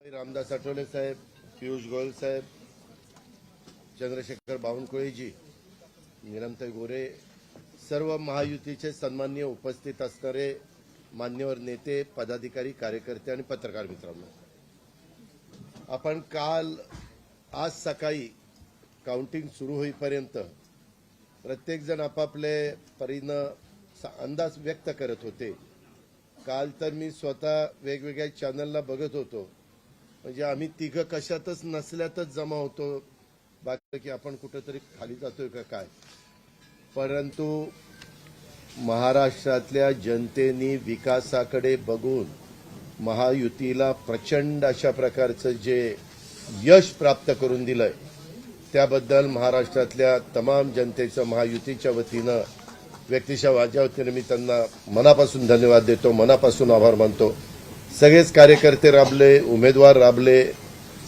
रामदास आठवले साहेब पियुष गोयल साहेब चंद्रशेखर बावनकुळेजी निरंतर गोरे सर्व महायुतीचे सन्मान्य उपस्थित असणारे मान्यवर नेते पदाधिकारी कार्यकर्ते आणि पत्रकार मित्रांनो. आपण काल आज सकाळी काउंटिंग सुरू होईपर्यंत प्रत्येकजण आपापले परीनं अंदाज व्यक्त करत होते. काल तर मी स्वतः वेगवेगळ्या चॅनलला बघत होतो. म्हणजे आम्ही तिघं कशातच नसल्यातच जमा होतो. बाकी की आपण कुठेतरी खाली जातोय का काय? परंतु महाराष्ट्रातल्या जनतेने विकासाकडे बघून महायुतीला प्रचंड अशा प्रकारचं जे यश प्राप्त करून दिलंय त्याबद्दल महाराष्ट्रातल्या तमाम जनतेचं महायुतीच्या वतीनं व्यक्तिशा माझ्या वतीनं मी त्यांना मनापासून धन्यवाद देतो मनापासून आभार मानतो. सगळेच कार्यकर्ते राबले उमेदवार राबले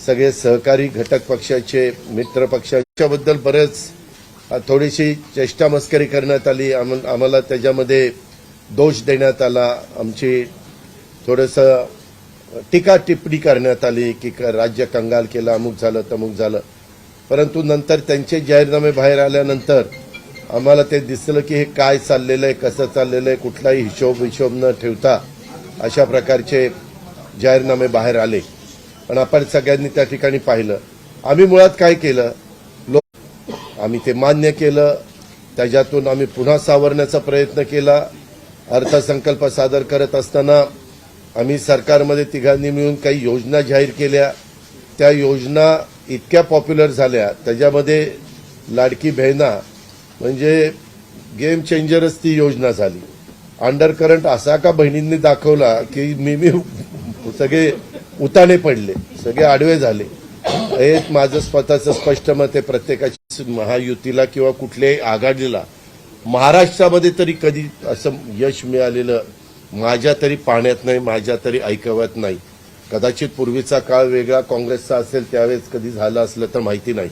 सगळे सहकारी घटक पक्षाचे मित्र पक्षाच्याबद्दल बरेच थोडीशी चेष्टा मस्करी करण्यात आली. आम- आम्हाला त्याच्यामध्ये दोष देण्यात आला. आमची थोडंसं टीका टिप्पणी करण्यात आली की क- राज्य कंगाल केलं अमुक झालं तमुक झालं. परंतु नंतर त्यांचे जाहीरनामे बाहेर आल्यानंतर आम्हाला ते दिसलं की हे काय चाललेलं आहे कसं चाललेलं आहे कुठलाही हिशोब हिशोब न ठेवता अशा प्रकारचे जाहीरनामे बाहेर आले. पण आपण सगळ्यांनी त्या ठिकाणी पाहिलं. आम्ही मुळात काय केलं? लोक आम्ही ते मान्य केलं. त्याच्यातून आम्ही पुन्हा सावरण्याचा प्रयत्न केला. अर्थसंकल्प सादर करत असताना आम्ही सरकारमध्ये तिघांनी मिळून काही योजना जाहीर केल्या. त्या योजना इतक्या पॉप्युलर झाल्या. त्याच्यामध्ये लाडकी बहिणा म्हणजे गेम चेंजरच ती योजना झाली. अंडर करंट असा का बहिणींनी दाखवला की मी मी सगळे उताने पडले सगळे आडवे झाले. हे माझं स्वतःचं स्पष्ट मत आहे प्रत्येकाची महायुतीला किंवा कुठल्याही आघाडीला. महाराष्ट्रामध्ये तरी कधी असं यश मिळालेलं माझ्या तरी पाहण्यात नाही माझ्या तरी ऐकवत नाही. कदाचित पूर्वीचा काळ वेगळा काँग्रेसचा असेल त्यावेळेस कधी झालं असलं तर माहिती नाही.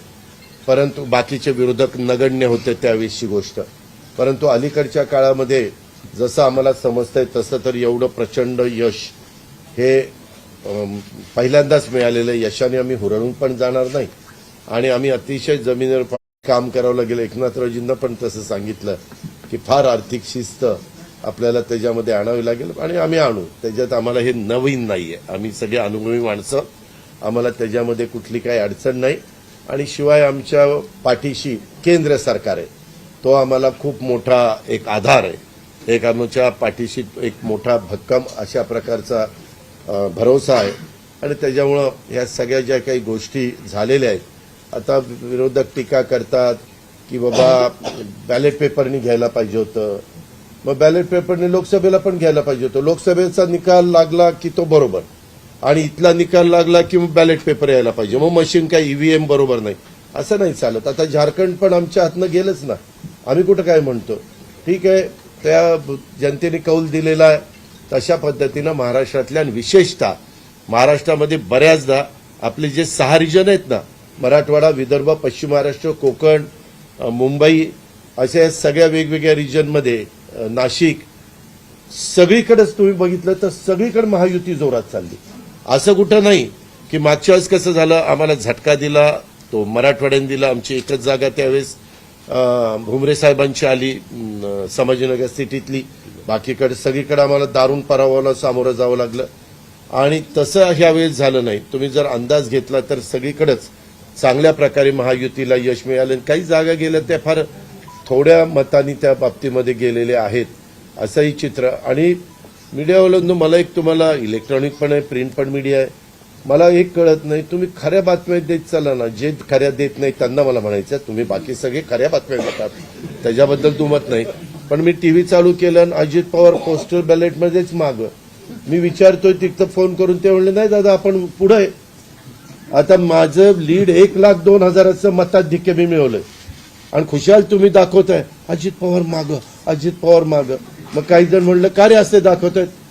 परंतु बाकीचे विरोधक नगण्य होते त्यावेळेसची गोष्ट. परंतु अलीकडच्या काळामध्ये जसं आम्हाला समजतंय तसं तर एवढं प्रचंड यश हे पहिल्यांदाच मिळालेलं यशाने आम्ही हुरळून पण जाणार नाही. आणि आम्ही अतिशय जमिनीवर काम करावं लागेल. एकनाथरावजींना पण तसं सांगितलं की फार आर्थिक शिस्त आपल्याला त्याच्यामध्ये आणावी लागेल आणि आम्ही आणू. त्याच्यात आम्हाला हे नवीन नाहीये. आम्ही सगळे अनुभवी माणसं. आम्हाला त्याच्यामध्ये कुठली काही अडचण नाही. आणि शिवाय आमच्या पाठीशी केंद्र सरकार आहे. तो आम्हाला खूप मोठा एक आधार आहे. एक आमच्या पाठीशी एक मोठा भक्कम अशा प्रकारचा भरोसा आहे. आणि त्याच्यामुळं ह्या सगळ्या ज्या काही गोष्टी झालेल्या आहेत आता विरोधक टीका करतात की बाबा बॅलेट पेपरनी घ्यायला पाहिजे होतं. मग बॅलेट पेपरने लोकसभेला पण घ्यायला पाहिजे होतं. लोकसभेचा निकाल लागला की तो बरोबर. आणि इथला निकाल लागला की मग बॅलेट पेपर यायला पाहिजे. मग मशीन काय ईव्हीएम बरोबर नाही. असं नाही चालत. आता झारखंड पण आमच्या हातनं गेलंच ना. आम्ही कुठं काय म्हणतो? ठीक आहे. त्या जनतेने कौल दिलेला आहे. तशा पद्धतीनं महाराष्ट्रातल्या आणि विशेषतः महाराष्ट्रामध्ये बऱ्याचदा आपले जे सहा रिजन आहेत ना मराठवाडा विदर्भ पश्चिम महाराष्ट्र कोकण मुंबई अशा सगळ्या वेगवेगळ्या रिजनमध्ये नाशिक सगळीकडेच तुम्ही बघितलं तर सगळीकडे महायुती जोरात चालली. असं कुठं नाही की मागच्या वेळेस कसं झालं आम्हाला झटका दिला तो मराठवाड्याने दिला आमची एकच जागा त्यावेळेस. भुमरे साहेबांची आली संभाजीनगर सिटीतली. बाकीकडे सगळीकडे आम्हाला दारुण पराभवाला सामोरं जावं लागलं. आणि तसं ह्या वेळेस झालं नाही. तुम्ही जर अंदाज घेतला तर सगळीकडेच चांगल्या प्रकारे महायुतीला यश मिळालं. आणि काही जागा गेल्या त्या फार थोड्या मतांनी त्या बाबतीमध्ये गेलेले आहेत असंही चित्र. आणि मीडियावाल्यांनो मला एक तुम्हाला इलेक्ट्रॉनिक पण आहे प्रिंट पण मीडिया आहे. मला एक कळत नाही तुम्ही खऱ्या बातम्या देत चला ना. जे खऱ्या देत नाही त्यांना मला म्हणायचं तुम्ही बाकी सगळे खऱ्या बातम्या देतात. त्याच्याबद्दल दुमत नाही. पण मी टीव्ही चालू केलं आणि अजित पवार पोस्टल बॅलेटमध्येच माग. मी विचारतोय तिथं फोन करून ते म्हणले नाही दादा आपण पुढे आहे." आता माझं लीड एक लाख दोन हजाराचं मताधिक्य मी मिळवलंय. आणि खुशाल तुम्ही दाखवताय अजित पवार माग अजित पवार माग. मग काही जण म्हणलं का रे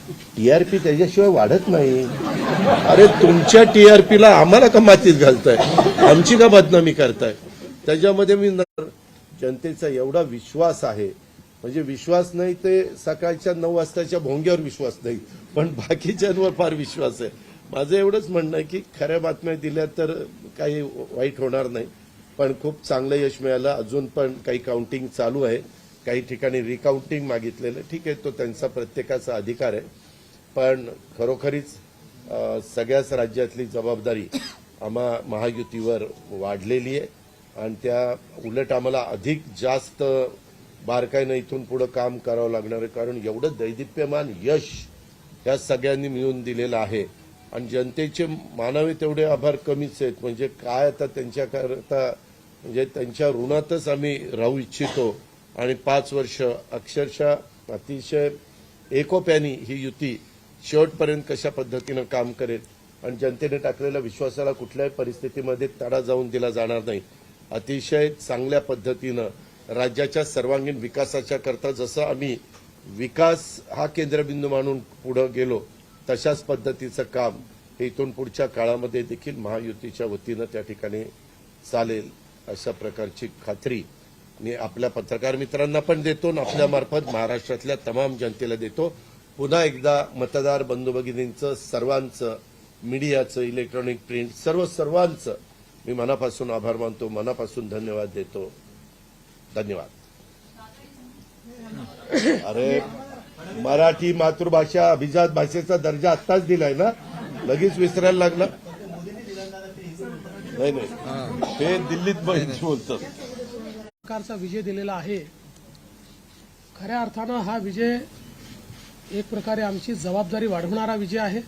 टी आर टीआरपी त्याच्याशिवाय वाढत नाही. अरे तुमच्या टीआरपीला आम्हाला का मातीत घालताय? आमची का बदनामी करताय? त्याच्यामध्ये मी जनतेचा एवढा विश्वास आहे. म्हणजे विश्वास नाही ते सकाळच्या नऊ वाजताच्या भोंग्यावर विश्वास नाही पण बाकीच्यांवर फार विश्वास आहे. माझं एवढंच म्हणणं आहे की खऱ्या बातम्या दिल्या तर काही वाईट होणार नाही पण खूप चांगलं यश मिळालं. अजून पण काही काउंटिंग चालू आहे. काही ठिकाणी रिकाउंटिंग मागितलेलं. ठीक आहे तो त्यांचा प्रत्येकाचा अधिकार आहे. पण खरोखरीच सगळ्याच राज्यातली जबाबदारी आम्हा महायुतीवर वाढलेली आहे. आणि त्या उलट आम्हाला अधिक जास्त बारकाईनं इथून पुढे काम करावं लागणार आहे. कारण एवढं दैदिप्यमान यश या सगळ्यांनी मिळून दिलेलं आहे. आणि जनतेचे मानावे तेवढे आभार कमीच आहेत. म्हणजे काय आता त्यांच्याकरता म्हणजे त्यांच्या ऋणातच आम्ही राहू इच्छितो. आणि पाच वर्ष अक्षरशः अतिशय एकोप्यानी ही युती शेवटपर्यंत कशा पद्धतीनं काम करेल आणि जनतेने टाकलेल्या विश्वासाला कुठल्याही परिस्थितीमध्ये तडा जाऊन दिला जाणार नाही. अतिशय चांगल्या पद्धतीनं राज्याच्या सर्वांगीण विकासाच्या करता जसं आम्ही विकास हा केंद्रबिंदू मानून पुढे गेलो तशाच पद्धतीचं काम हे इथून पुढच्या काळामध्ये देखील महायुतीच्या वतीनं त्या ठिकाणी चालेल अशा प्रकारची खात्री मी आपल्या पत्रकार मित्रांना पण देतो आणि आपल्या मार्फत महाराष्ट्रातल्या तमाम जनतेला देतो. पुन्हा एकदा मतदार बंधू भगिनींचं सर्वांचं मीडियाचं इलेक्ट्रॉनिक प्रिंट सर्व सर्वांचं मी मनापासून आभार मानतो मनापासून धन्यवाद देतो. धन्यवाद. अरे मराठी मातृभाषा अभिजात भाषेचा दर्जा आत्ताच दिलाय ना? लगेच विसरायला लागला. नाही नाही. ते दिल्लीत बोलतं प्रकारचा विजय दिलेला आहे. खऱ्या अर्थानं हा विजय एक प्रकारे आमची जबाबदारी वाढवणारा विजय आहे.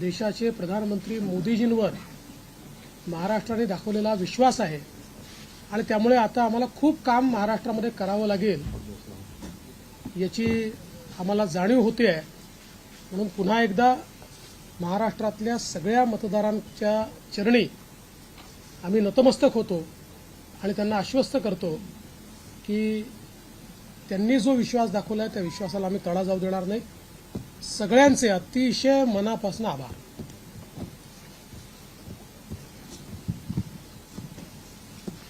देशाचे प्रधानमंत्री मोदीजींवर महाराष्ट्राने दाखवलेला विश्वास आहे. आणि त्यामुळे आता आम्हाला खूप काम महाराष्ट्रामध्ये करावं लागेल याची आम्हाला जाणीव होते आहे. म्हणून पुन्हा एकदा महाराष्ट्रातल्या सगळ्या मतदारांच्या चरणी आम्ही नतमस्तक होतो. आणि त्यांना आश्वस्त करतो की त्यांनी जो विश्वास दाखवला आहे त्या विश्वासाला आम्ही तडा जाऊ देणार नाही. सगळ्यांचे अतिशय मनापासून आभार.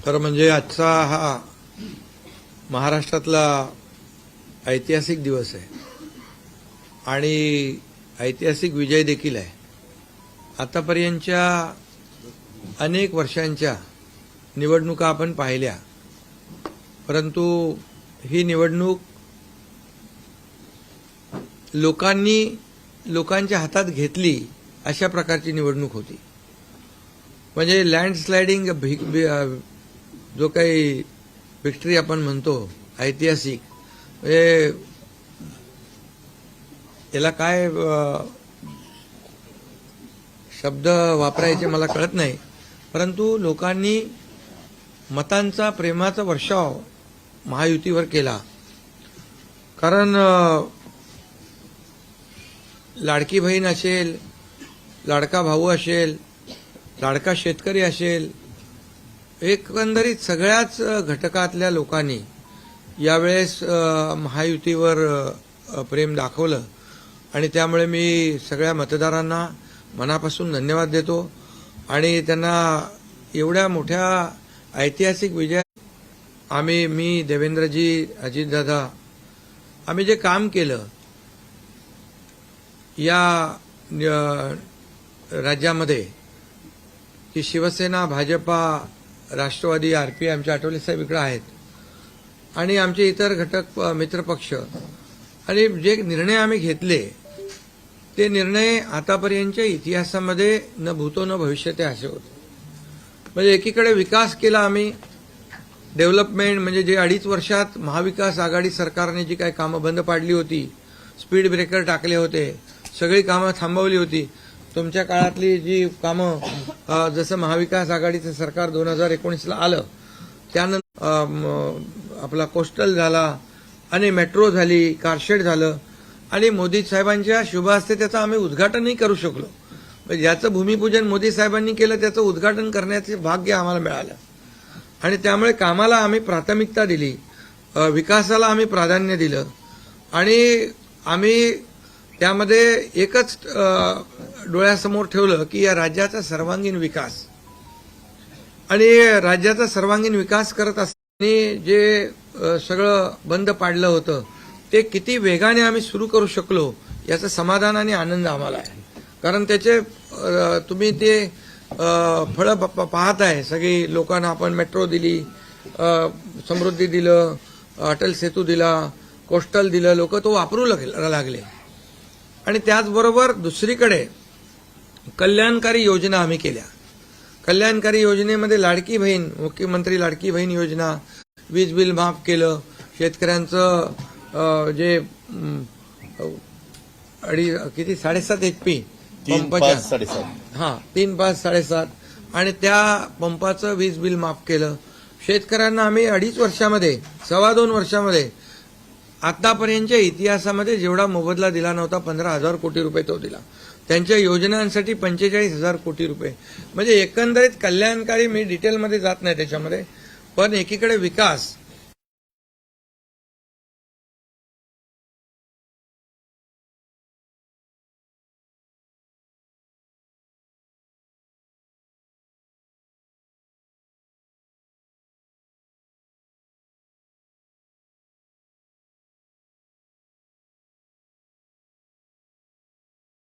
खरं म्हणजे आजचा हा महाराष्ट्रातला ऐतिहासिक दिवस आहे. आणि ऐतिहासिक विजय देखील आहे. आतापर्यंतच्या अनेक वर्षांच्या निवडणुका आपण पाहिल्या. परंतु ही निवडणूक लोकांनी लोकांच्या हातात घेतली अशा प्रकारची निवडणूक होती. म्हणजे लँडस्लायडिंग भि- जो काही विक्ट्री आपण म्हणतो ऐतिहासिक म्हणजे याला काय शब्द वापरायचे मला कळत नाही. परंतु लोकांनी मतांचा प्रेमाचा वर्षाव महायुतीवर केला. कारण लाडकी बहीण असेल लाडका भाऊ असेल लाडका शेतकरी असेल एकंदरीत सगळ्याच घटकातल्या लोकांनी यावेळेस महायुतीवर प्रेम दाखवलं. आणि त्यामुळे मी सगळ्या मतदारांना मनापासून धन्यवाद देतो. आणि त्यांना एवढ्या मोठ्या ऐतिहासिक विजय. आम्ही मी देवेंद्रजी अजितदादा आम्ही जे काम केलं या राज्यामध्ये की शिवसेना भाजपा राष्ट्रवादी आरपीआय आठवले साहेब इकडे आहेत. आणि आमचे इतर घटक मित्रपक्ष आणि जे निर्णय आम्ही घेतले ते निर्णय आतापर्यंतच्या इतिहासामध्ये न भूतो न भविष्य ते असे होते. म्हणजे एकीकडे विकास केला आम्ही डेव्हलपमेंट म्हणजे जे अडीच वर्षात महाविकास आघाडी सरकारने जी काही कामं बंद पाडली होती स्पीड ब्रेकर टाकले होते सगळी कामं थांबवली होती. तुमच्या काळातली जी कामं जसं महाविकास आघाडीचं सरकार दोन हजार एकोणीसला आलं त्यानंतर आपला कोस्टल झाला आणि मेट्रो झाली कारशेड झालं आणि मोदी साहेबांच्या शुभ हस्ते त्याचं आम्ही उद्घाटनही करू शकलो. म्हणजे ज्याचं भूमिपूजन मोदी साहेबांनी केलं त्याचं उद्घाटन करण्याचे भाग्य आम्हाला मिळालं. आणि त्यामुळे कामाला आम्ही प्राथमिकता दिली विकासाला आम्ही प्राधान्य दिलं. आणि आम्ही त्यामध्ये एकच डोळ्यासमोर ठेवलं की या राज्याचा सर्वांगीण विकास. आणि राज्याचा सर्वांगीण विकास करत असताना जे सगळं बंद पाडलं होतं ते किती वेगाने आम्ही सुरू करू शकलो याचं समाधान आणि आनंद आम्हाला आहे. कारण त्याचे तुम्ही ते फळं प- आहे सगळी लोकांना आपण मेट्रो दिली समृद्धी दिलं अटल सेतू दिला कोस्टल दिलं लोक तो वापरू लागले. आणि त्याचबरोबर दुसरीकडे कल्याणकारी योजना आम्ही केल्या. कल्याणकारी योजनेमध्ये लाडकी बहीण मुख्यमंत्री लाडकी बहीण योजना वीज बिल माफ केलं शेतकऱ्यांचं जे अम, अडी किती साडेसात एच पी तीन पाच साडेसात. हा तीन पाच साडेसात. आणि त्या पंपाचं वीज बिल माफ केलं. शेतकऱ्यांना आम्ही अडीच वर्षामध्ये सव्वा दोन वर्षामध्ये आतापर्यंतच्या इतिहासामध्ये जेवढा मोबदला दिला नव्हता पंधरा हजार कोटी रुपये तो दिला. त्यांच्या योजनांसाठी पंचेचाळीस हजार कोटी रुपये. म्हणजे एकंदरीत कल्याणकारी मी डिटेलमध्ये जात नाही त्याच्यामध्ये पण एकीकडे विकास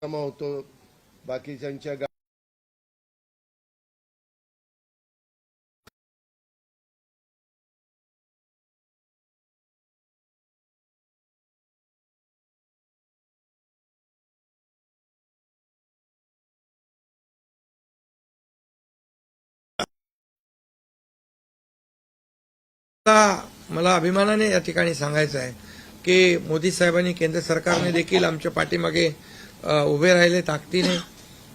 जमा होतो बाकीच्यांच्या गा- मला अभिमानाने या ठिकाणी सांगायचं आहे की मोदी साहेबांनी केंद्र सरकारने देखील आमच्या पाठीमागे उभे राहिले ताकदीने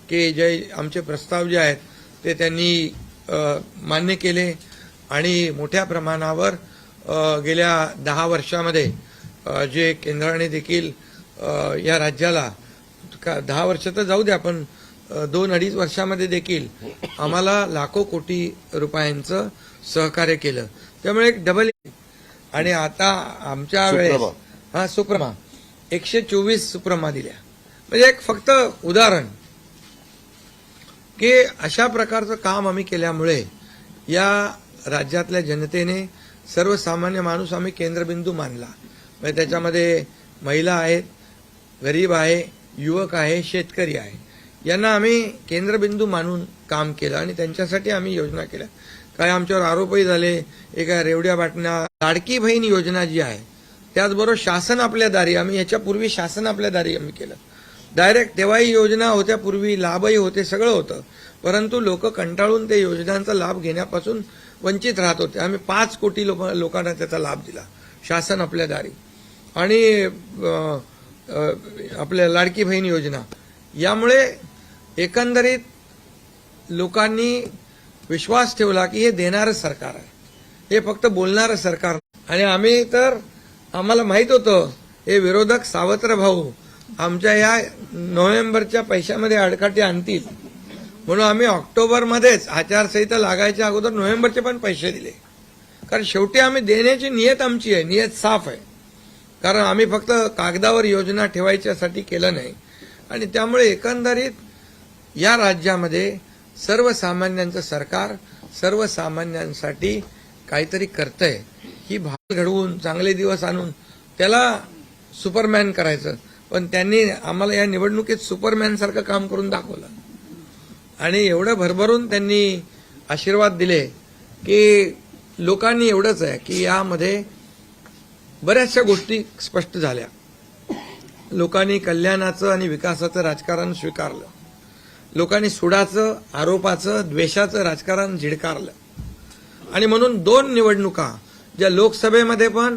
की जे आमचे प्रस्ताव जे आहेत ते त्यांनी मान्य केले आणि मोठ्या प्रमाणावर गेल्या दहा वर्षामध्ये जे केंद्राने देखील या राज्याला का दहा वर्ष तर जाऊ द्या पण दोन अडीच वर्षामध्ये देखील आम्हाला लाखो कोटी रुपयांचं सहकार्य केलं. त्यामुळे एक डबल आणि आता आमच्या वेळेस. हा सुप्रमा. एकशे चोवीस सुप्रमा दिल्या. म्हणजे एक फक्त उदाहरण. की अशा प्रकारचं काम आम्ही केल्यामुळे या राज्यातल्या जनतेने सर्वसामान्य माणूस आम्ही केंद्रबिंदू मानला. म्हणजे त्याच्यामध्ये महिला आहेत गरीब आहे युवक आहे शेतकरी आहे. यांना आम्ही केंद्रबिंदू मानून काम केलं आणि त्यांच्यासाठी आम्ही योजना केल्या. काय आमच्यावर आरोपही झाले एका रेवड्या बाटण्या लाडकी बहीण योजना जी आहे त्याचबरोबर शासन आपल्या दारी आम्ही याच्यापूर्वी शासन आपल्या दारी आम्ही केलं. डायरेक्ट तेव्हाही योजना होत्या पूर्वी लाभही होते सगळं होतं. परंतु लोक कंटाळून ते योजनांचा लाभ घेण्यापासून वंचित राहत होते. आम्ही पाच कोटी लोक लोकांना त्याचा लाभ दिला. शासन आपल्या दारी. आणि आपल्या लाडकी बहीण योजना. यामुळे एकंदरीत लोकांनी विश्वास ठेवला की हे देणारं सरकार आहे. हे फक्त बोलणारं सरकार आणि आम्ही तर आम्हाला माहीत होतं हे विरोधक सावत्र भाऊ आमच्या या नोव्हेंबरच्या पैशामध्ये अडकाटी आणतील. म्हणून आम्ही ऑक्टोबरमध्येच आचारसंहिता लागायच्या अगोदर नोव्हेंबरचे पण पैसे दिले. कारण शेवटी आम्ही देण्याची नियत आमची आहे नियत साफ आहे. कारण आम्ही फक्त कागदावर योजना ठेवायच्यासाठी केलं नाही. आणि त्यामुळे एकंदरीत या राज्यामध्ये सर्वसामान्यांचं सरकार सर्वसामान्यांसाठी काहीतरी करतंय. ही भाव घडवून चांगले दिवस आणून त्याला सुपरमॅन करायचं. पण त्यांनी आम्हाला या निवडणुकीत सुपरमॅन सारखं काम करून दाखवलं. आणि एवढं भरभरून त्यांनी आशीर्वाद दिले की लोकांनी एवढंच आहे की यामध्ये बऱ्याचशा गोष्टी स्पष्ट झाल्या. लोकांनी कल्याणाचं आणि विकासाचं राजकारण स्वीकारलं. लोकांनी सुडाचं आरोपाचं द्वेषाचं राजकारण झिडकारलं. आणि म्हणून दोन निवडणुका ज्या लोकसभेमध्ये पण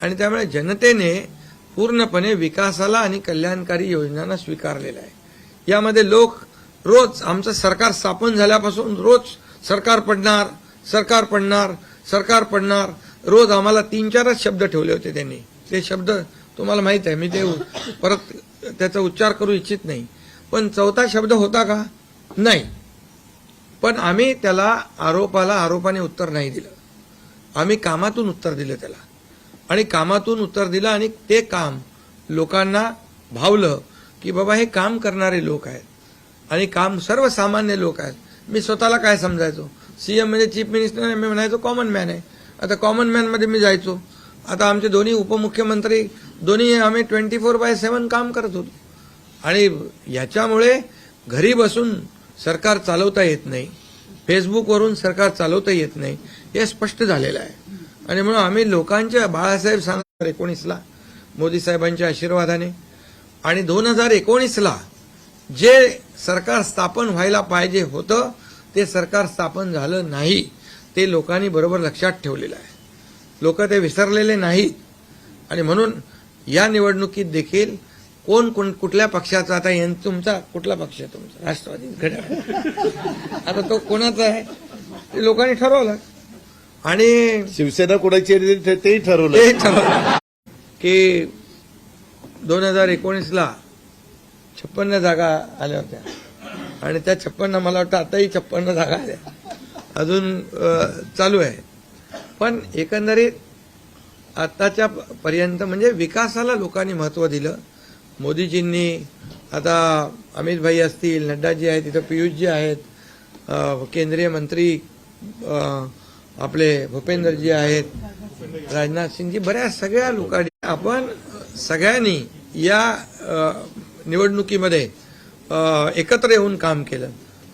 आणि त्यामुळे जनतेने पूर्णपणे विकासाला आणि कल्याणकारी योजनांना स्वीकारलेलं आहे. यामध्ये लोक रोज आमचं सरकार स्थापन झाल्यापासून रोज सरकार पडणार सरकार पडणार सरकार पडणार. रोज आम्हाला तीन चारच शब्द ठेवले होते त्यांनी. ते शब्द तुम्हाला माहीत आहे मी ते परत त्याचा उच्चार करू इच्छित नाही. पण चौथा शब्द होता का? नाही. पण आम्ही त्याला आरोपाला आरोपाने उत्तर नाही दिलं. आम्ही कामातून उत्तर दिलं त्याला. आणि कामातून उत्तर दिलं आणि ते काम लोकांना भावलं की बाबा हे काम करणारे लोक आहेत. आणि काम सर्वसामान्य लोक आहेत. मी स्वतःला काय समजायचो? सीएम म्हणजे चीफ मिनिस्टर मी म्हणायचो कॉमन मॅन आहे. आता कॉमन मॅनमध्ये मी जायचो. आता आमचे दोन्ही उपमुख्यमंत्री दोन्ही आम्ही ट्वेंटी फोर बाय सेवन काम करत होतो. आणि याच्यामुळे घरी बसून सरकार चालवता येत नाही. फेसबुकवरून सरकार चालवता येत नाही. हे स्पष्ट झालेलं आहे. आणि म्हणून आम्ही लोकांच्या बाळासाहेब सांगणार एकोणीसला मोदी साहेबांच्या आशीर्वादाने. आणि दोन हजार एकोणीसला जे सरकार स्थापन व्हायला पाहिजे होतं ते सरकार स्थापन झालं नाही ते लोकांनी बरोबर लक्षात ठेवलेलं आहे. लोक ते विसरलेले नाहीत. आणि म्हणून या निवडणुकीत देखील कोण कोण कुठल्या पक्षाचा आता यां- तुमचा कुठला पक्ष आहे तुमचा? राष्ट्रवादी? घड्याळ. आता तो कोणाचा आहे? ते लोकांनी ठरवलं. आणि शिवसेना कोणाची आहे ते- तेही ठरवलं. ते ठरवलं. की दोन हजार एकोणीसला छप्पन्न जागा आल्या होत्या. आणि त्या छप्पन्न मला वाटतं आताही छप्पन्न जागा आल्या. अजून अ, चालू आहे. पण एकंदरीत आताच्या पर्यंत म्हणजे विकासाला लोकांनी महत्त्व दिलं. मोदीजींनी आता अमित भाई असतील नड्डाजी आहेत तिथं पियुषजी आहेत अ, केंद्रीय मंत्री अ, आपले भूपेंद्रजी आहेत राजनाथ सिंगजी बऱ्याच सगळ्या लोकांनी आपण सगळ्यांनी या निवडणुकीमध्ये एकत्र येऊन काम केलं.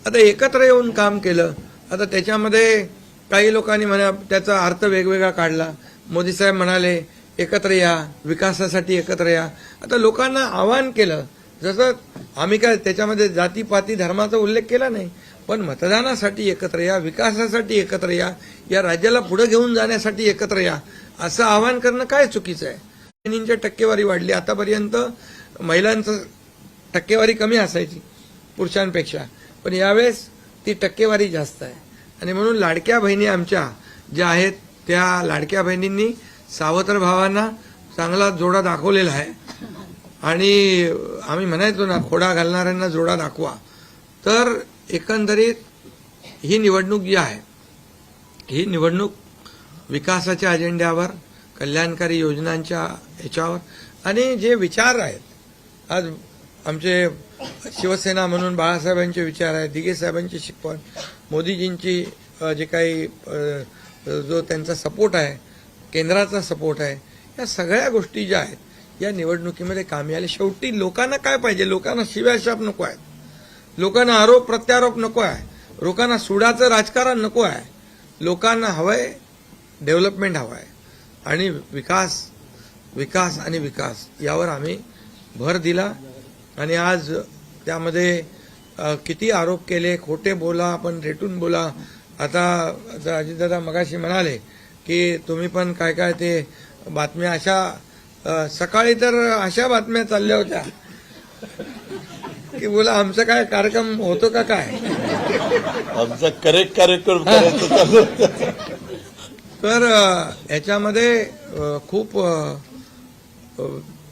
आता एकत्र येऊन काम केलं आता त्याच्यामध्ये काही लोकांनी म्हणा त्याचा अर्थ वेगवेगळा काढला. मोदी साहेब म्हणाले एकत्र या विकासासाठी एकत्र या. आता लोकांना आवाहन केलं जसं आम्ही काय त्याच्यामध्ये जातीपाती धर्माचा उल्लेख केला नाही पण मतदानासाठी एकत्र या विकासासाठी एकत्र या या राज्याला पुढे घेऊन जाण्यासाठी एकत्र या असं आवाहन करणं काय चुकीचं आहे? बहिणींची टक्केवारी वाढली. आतापर्यंत महिलांचं टक्केवारी कमी असायची पुरुषांपेक्षा पण यावेळेस ती टक्केवारी जास्त आहे. आणि म्हणून लाडक्या बहिणी आमच्या ज्या आहेत त्या लाडक्या बहिणींनी सावत्र भावांना चांगला जोडा दाखवलेला आहे. आणि आम्ही म्हणायचो ना खोडा घालणाऱ्यांना जोडा दाखवा. तर एकंदरीत ही निवडणूक जी आहे ही निवडणूक विकासाच्या अजेंड्यावर कल्याणकारी योजनांच्या ह्याच्यावर आणि जे विचार आहेत आज आमचे शिवसेना म्हणून बाळासाहेबांचे विचार आहेत दिघे साहेबांची शिकवण मोदीजींची जे काही जो त्यांचा सपोर्ट आहे केंद्राचा सपोर्ट आहे या सगळ्या गोष्टी ज्या आहेत या निवडणुकीमध्ये कामी आल्या शेवटी लोकांना काय पाहिजे? लोकांना शिव्याशाप नको आहे. लोकांना आरोप प्रत्यारोप नको आहे. लोकांना सुडाचं राजकारण नको आहे. लोकांना हवंय डेव्हलपमेंट हवं आहे आणि विकास विकास आणि विकास यावर आम्ही भर दिला. आणि आज त्यामध्ये किती आरोप केले? खोटे बोला आपण रेटून बोला. आता अजितदादा मगाशी म्हणाले की तुम्ही पण काय काय ते बातम्या अशा सकाळी तर अशा बातम्या चालल्या होत्या की बोला आमचा काय कार्यक्रम होतो का काय आमचा करेक्ट कार्यक्रम. तर याच्यामध्ये खूप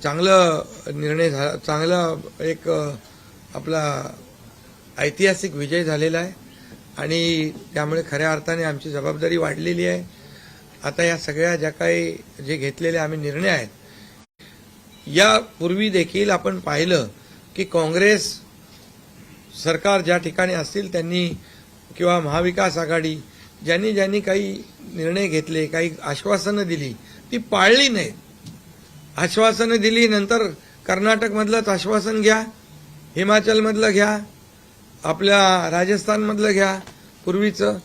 चांगलं निर्णय झाला चांगला एक आपला ऐतिहासिक विजय झालेला आहे आणि त्यामुळे खऱ्या अर्थाने आमची जबाबदारी वाढलेली आहे आता या सगळ्या ज्या काही जे घेतलेले आम्ही निर्णय आहेत यापूर्वी देखील आपण पाहिलं की काँग्रेस सरकार ज्या ठिकाणी असतील त्यांनी किंवा महाविकास आघाडी ज्यांनी ज्यांनी काही निर्णय घेतले काही आश्वासनं दिली ती पाळली नाहीत. आश्वासनं दिली नंतर कर्नाटकमधलंच आश्वासन घ्या हिमाचलमधलं घ्या आपल्या राजस्थानमधलं घ्या पूर्वीचं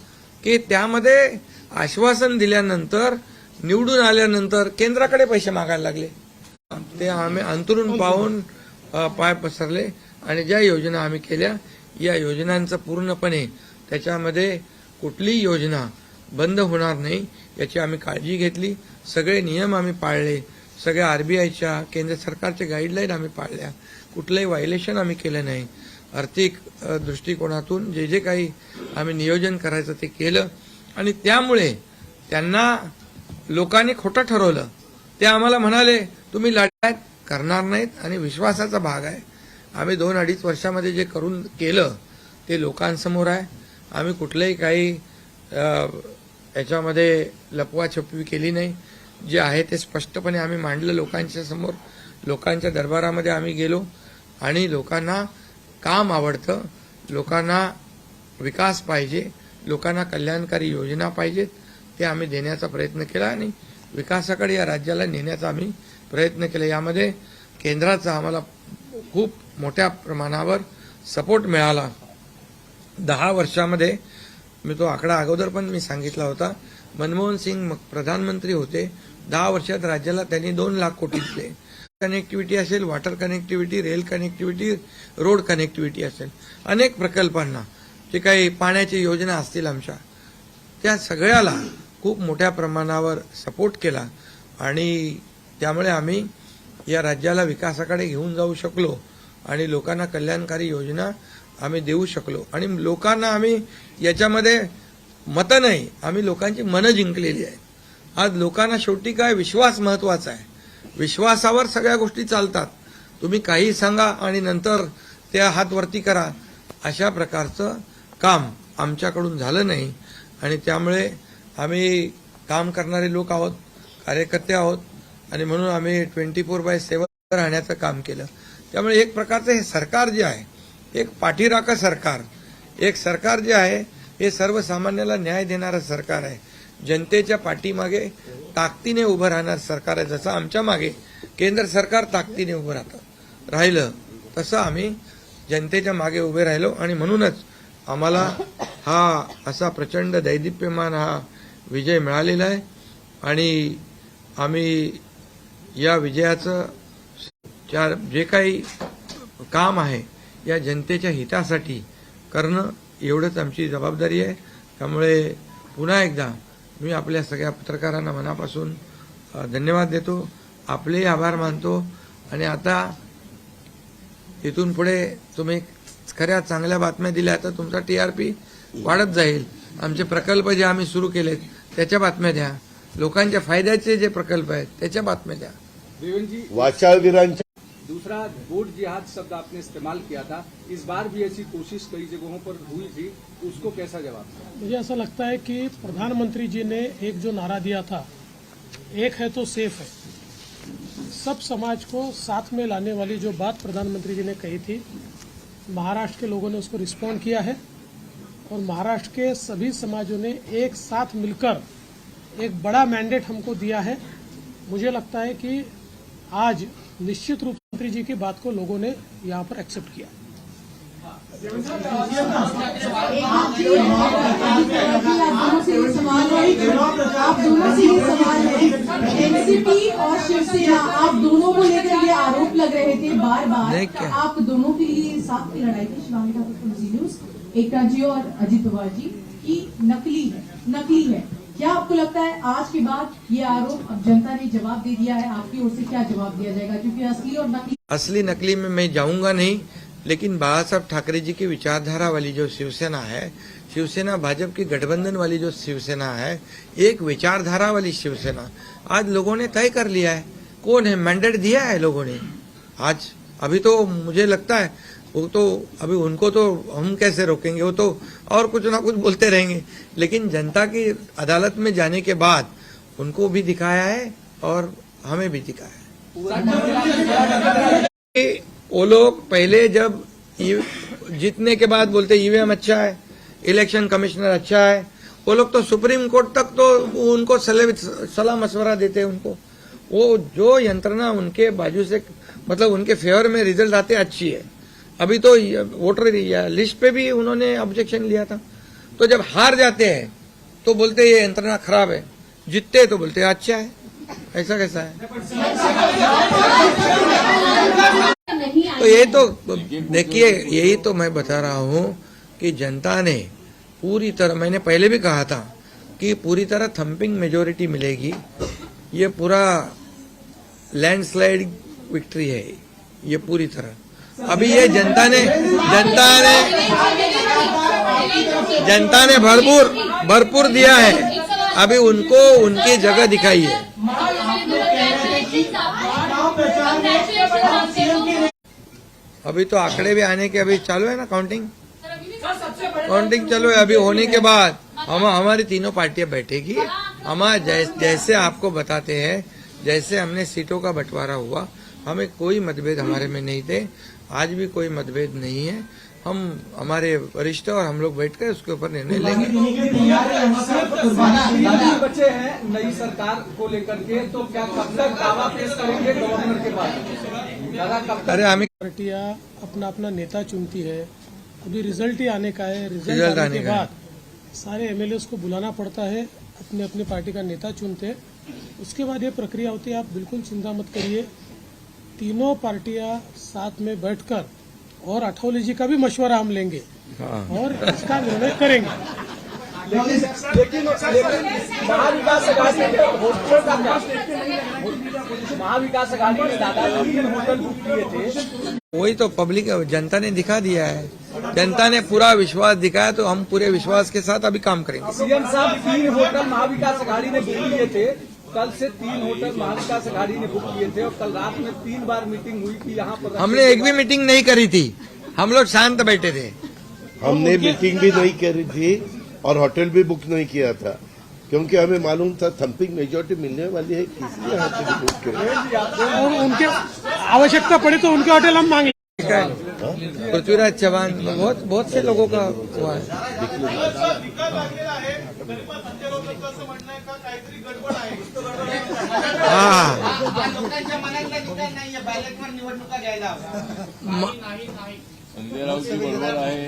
की त्यामध्ये आश्वासन दिल्यानंतर निवडून आल्यानंतर केंद्राकडे पैसे मागायला लागले. ते आम्ही अंतरून पाहून पाय पसरले आणि ज्या योजना आम्ही केल्या या योजनांचं पूर्णपणे त्याच्यामध्ये कुठलीही योजना बंद होणार नाही याची आम्ही काळजी घेतली. सगळे नियम आम्ही पाळले. सगळ्या आरबीआयच्या केंद्र सरकारच्या गाईडलाईन आम्ही पाळल्या. कुठलंही व्हायलेशन आम्ही केलं नाही. आर्थिक दृष्टिकोनातून जे जे काही आम्ही नियोजन करायचं ते केलं. आणि त्यामुळे त्यांना लोकांनी खोटं ठरवलं. ते आम्हाला म्हणाले तुम्ही लढायत करणार नाहीत आणि विश्वासाचा भाग आहे. आम्ही दोन अडीच वर्षामध्ये जे करून केलं ते लोकांसमोर आहे. आम्ही कुठलंही काही याच्यामध्ये लपवाछपवी केली नाही. जे आहे ते स्पष्टपणे आम्ही मांडलं लोकांच्या समोर. लोकांच्या दरबारामध्ये आम्ही गेलो आणि लोकांना काम आवडतं. लोकांना विकास पाहिजे. लोकांना कल्याणकारी योजना पाहिजेत. ते आम्ही देण्याचा प्रयत्न केला आणि विकासाकडे या राज्याला नेण्याचा आम्ही प्रयत्न केला. यामध्ये केंद्राचा आम्हाला खूप मोठ्या प्रमाणावर सपोर्ट मिळाला. दहा वर्षामध्ये मी तो आकडा अगोदर पण मी सांगितला होता. मनमोहन सिंग प्रधानमंत्री होते. दहा वर्षात राज्याला त्यांनी दोन लाख कोटी दिले. कनेक्टिव्हिटी असेल water connectivity rail connectivity road connectivity असेल. अनेक प्रकल्पांना जे काही पाण्याची योजना असतील आमच्या त्या सगळ्याला खूप मोठ्या प्रमाणावर सपोर्ट केला. आणि त्यामुळे आम्ही या राज्याला विकासाकडे घेऊन जाऊ शकलो आणि लोकांना कल्याणकारी योजना आम्ही देऊ शकलो. आणि लोकांना आम्ही याच्यामध्ये मतं नाही आम्ही लोकांची मनं जिंकलेली आहेत. आज लोकांना शेवटी काय विश्वास महत्त्वाचा आहे? विश्वासावर सगळ्या गोष्टी चालतात. तुम्ही काही सांगा आणि नंतर त्या हातवरती करा. अशा प्रकारचं काम आमच्याकडून झालं नाही. आणि त्यामुळे आम्ही काम करणारे लोक आहोत कार्यकर्ते आहोत आणि म्हणून आम्ही ट्वेंटी फोर बाय सेवन राहण्याचं काम केलं. त्यामुळे एक प्रकारचं हे सरकार जे आहे एक पाठीराखा सरकार एक सरकार जे आहे हे सर्वसामान्याला न्याय देणारं सरकार आहे. जनतेच्या पाठीमागे ताकदीने उभं राहणार सरकार आहे. जसं आमच्या मागे केंद्र सरकार ताकदीने उभं राहतं राहिलं तसं आम्ही जनतेच्या मागे उभे राहिलो. आणि म्हणूनच आम्हाला हा असा प्रचंड दैदिप्यमान हा विजय मिळालेला आहे. आणि आम्ही या विजयाचं चार जे काही काम आहे या जनतेच्या हितासाठी करणं एवढंच आमची जबाबदारी आहे. त्यामुळे पुन्हा एकदा मी आपल्या सगळ्या पत्रकारांना मनापासून धन्यवाद देतो. आपलेही आभार मानतो. आणि आता इथून पुढे तुम्ही खऱ्या चांगल्या बातम्या दिल्या तर तुमचा टीआरपी वाढत जाईल. आमचे प्रकल्प जे आम्ही सुरू केलेत त्याच्या बातम्या द्या. लोकांच्या फायद्याचे जे प्रकल्प आहेत त्याच्या बातम्या द्या. वाचाळवीरांच्या दूसरा वोट जिहाद शब्द आपने इस्तेमाल किया था इस बार भी ऐसी कोशिश कई जगहों पर हुई थी उसको कैसा जवाब? मुझे ऐसा लगता है कि प्रधानमंत्री जी ने एक जो नारा दिया था एक है तो सेफ़ है। सब समाज को साथ में लाने वाली जो बात प्रधानमंत्री जी ने कही थी महाराष्ट्र के लोगों ने उसको रिस्पॉन्ड किया है। और महाराष्ट्र के सभी समाजों ने एक साथ मिलकर एक बड़ा मैंडेट हमको दिया है। मुझे लगता है कि आज निश्चित रूप से मंत्री जी की बात को लोगों ने यहाँ पर एक्सेप्ट किया। आप दोनों से ये सवाल है आप दोनों से ये सवाल है एनसीपी और शिवसेना आप दोनों को लेकर ये आरोप लग रहे थे बार बार आप दोनों के साथ में लड़ाई थी शिवानी ठाकुर फ्रॉम जी न्यूज़, एकता जी और अजित पवार जी, की नकली है नकली है। क्या आपको लगता है आज के बाद ये आरोप अब जनता ने जवाब दे दिया है? आपकी ओर से क्या जवाब दिया जाएगा? क्योंकि असली और नकली असली नकली में मैं जाऊँगा नहीं, लेकिन बाला साहब ठाकरे जी की विचारधारा वाली जो शिवसेना है, शिवसेना भाजपा की गठबंधन वाली जो शिवसेना है, एक विचारधारा वाली शिवसेना आज लोगों ने तय कर लिया है। कौन है? मैंडेट दिया है लोगों ने। आज, अभी तो मुझे लगता है वो तो अभी उनको तो हम कैसे रोकेंगे? वो तो और कुछ ना कुछ बोलते रहेंगे। लेकिन जनता की अदालत में जाने के बाद उनको भी दिखाया है और हमें भी दिखाया है। वो लोग पहले जब जीतने के बाद बोलते ईवीएम अच्छा है, इलेक्शन कमिश्नर अच्छा है, वो लोग तो सुप्रीम कोर्ट तक तो उनको सलाह मशवरा देते हैं उनको। वो जो यंत्रणा उनके बाजू से मतलब उनके फेवर में रिज़ल्ट आते, अच्छी है। अभी तो वोटर लिस्ट पे भी उन्होंने ऑब्जेक्शन लिया था। तो जब हार जाते हैं तो बोलते ये यंत्रणा खराब है। जीतते तो बोलते अच्छा है, ऐसा कैसा है? तो ये तो देखिए, यही तो मैं बता रहा हूँ कि जनता ने पूरी तरह, मैंने पहले भी कहा था कि पूरी तरह थंपिंग मेजोरिटी मिलेगी। ये पूरा लैंडस्लाइड विक्ट्री है, ये पूरी तरह। अभी ये जनता ने जनता ने जनता ने भरपूर भरपूर दिया है। अभी उनको उनकी जगह दिखाई है। अभी तो आंकड़े भी आने के अभी चालू है ना काउंटिंग काउंटिंग चालू है अभी होने के बाद। हम हमारी तीनों पार्टियाँ बैठेगी। हम जैस, जैसे आपको बताते हैं जैसे हमने सीटों का बंटवारा हुआ हमें कोई मतभेद हमारे में नहीं थे। आज भी कोई मतभेद नहीं है। हम हमारे वरिष्ठ और हम लोग बैठकर उसके ऊपर निर्णय लेंगे। तीन दिन बचे हैं नई सरकार को लेकर के तो क्या कब तक दावा पेश करेंगे गवर्नर के बाद? अरे आम्ही पार्टियाँ अपना अपना नेता चुनती है अभी रिज़ल्ट ही आने का है। रिज़ल्ट रिज़ल्ट आने, आने के बाद सारे एमएलए को बुलाना पड़ता है अपने अपने पार्टी का नेता चुनते। हैं उसके बाद ये प्रक्रिया होती है आप बिल्कुल चिंता मत करिए। तीनों पार्टियाँ साथ में बैठकर और अठौली जी का भी मशवरा हम लेंगे हाँ। और इसका निर्णय करेंगे। लेकिन लेकिन लेकिन महाविकास अघाड़ी होटल का महाविकास अघाड़ी ने दादा होटल बुक किए थे। वही तो पब्लिक जनता ने दिखा दिया है। जनता ने पूरा विश्वास दिखाया तो हम पूरे विश्वास के साथ अभी काम करेंगे। सीएम साहब तीन होटल महाविकास अघाड़ी ने बुक किए थे। कल से तीन होटल महाविकास अघाड़ी ने बुक किए थे और कल रात में तीन बार मीटिंग हुई थी यहाँ पर हमने एक भी मीटिंग नहीं करी थी। हम लोग शांत बैठे थे। हमने मीटिंग भी नहीं करी थी और होटल भी बुक नहीं किया था। क्योंकि हमें मालूम था थम्पिंग मेजोरिटी मिलने वाली है किसलिए होटल बुक करें उनके आवश्यकता पड़े तो उनके होटल हम मांगे। पृथ्वीराज चौहान बहुत बहुत से लोगों का हुआ है। हाँ। लोकांच्या मनातला विचार नाहीये बॅलेटवर निवडणुका घ्यायला संजय राऊत बरोबर आहे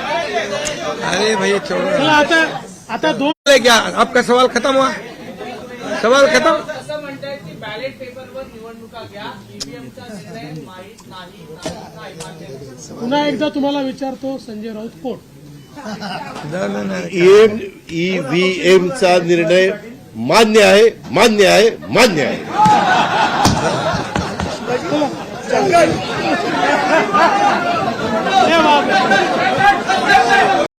अरे भैया छोड़ो चला आता आता दोन ले क्या? आपका सवाल खत्म हुआ? सवाल खत्म? असं म्हणतायत की बॅलेट पेपरवर निवडणुका घ्या. ईव्हीएमचा निर्णय माहीत नाही नाही मान्य पुन्हा एकदा तुम्हाला विचारतो संजय राऊत कोण. ईएम ईव्हीएमचा निर्णय मान्य आहे मान्य आहे मान्य आहे. हे.